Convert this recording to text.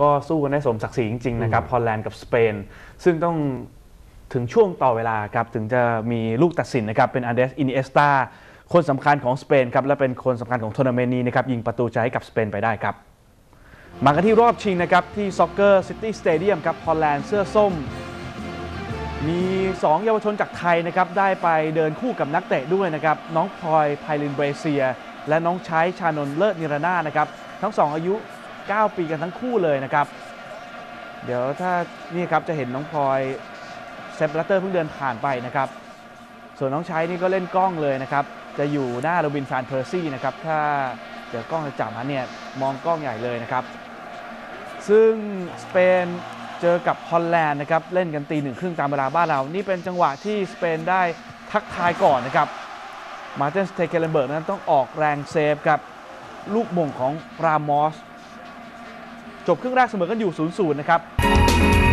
ก็สู้กันได้สมศักดิ์ศรีจริงๆนะครับฮอลแลนด์กับสเปน ซึ่งต้องถึงช่วงต่อเวลาครับถึงจะมีลูกตัดสินนะครับเป็นอันเดรสอินเอสตาคนสำคัญของสเปนครับและเป็นคนสำคัญของทัวร์นาเมนต์นี้นะครับยิงประตูใจให้กับสเปนไปได้ครับ มากันที่รอบชิงนะครับที่ซ็อกเกอร์ซิตี้สเตเดียมครับฮอลแลนด์เสื้อส้ม มี 2 เยาวชนจากไทยนะครับได้ไปเดินคู่กับนักเตะด้วยนะครับน้องพลอยไพลินเบรเซีย และน้องใช้ชานนท์เลิศนิรนาถนะครับทั้ง 2 อายุ 9 ปีกันทั้งคู่เลยนะครับ เดี๋ยวถ้านี่ครับจะเห็นน้องพลอยเซฟลัตเตอร์เพิ่งเดินผ่านไปนะครับ ส่วนน้องใช้นี่ก็เล่นกล้องเลยนะครับ จะอยู่หน้าโรบินฟานเพอร์ซี่นะครับ ถ้าเดี๋ยวกล้องจะจับมาเนี่ยมองกล้องใหญ่เลยนะครับ ซึ่งสเปนเจอกับฮอลแลนด์นะครับ เล่นกันตีหนึ่งครึ่งตามเวลาบ้านเรา นี่เป็นจังหวะที่สเปนได้ทักทายก่อนนะครับมาร์ตินสเตเกเลนเบิร์กนั้นต้องออกแรงเซฟกับลูกมงของรามอส จบครึ่งแรกเสมอกันอยู่ 0-0 นะครับ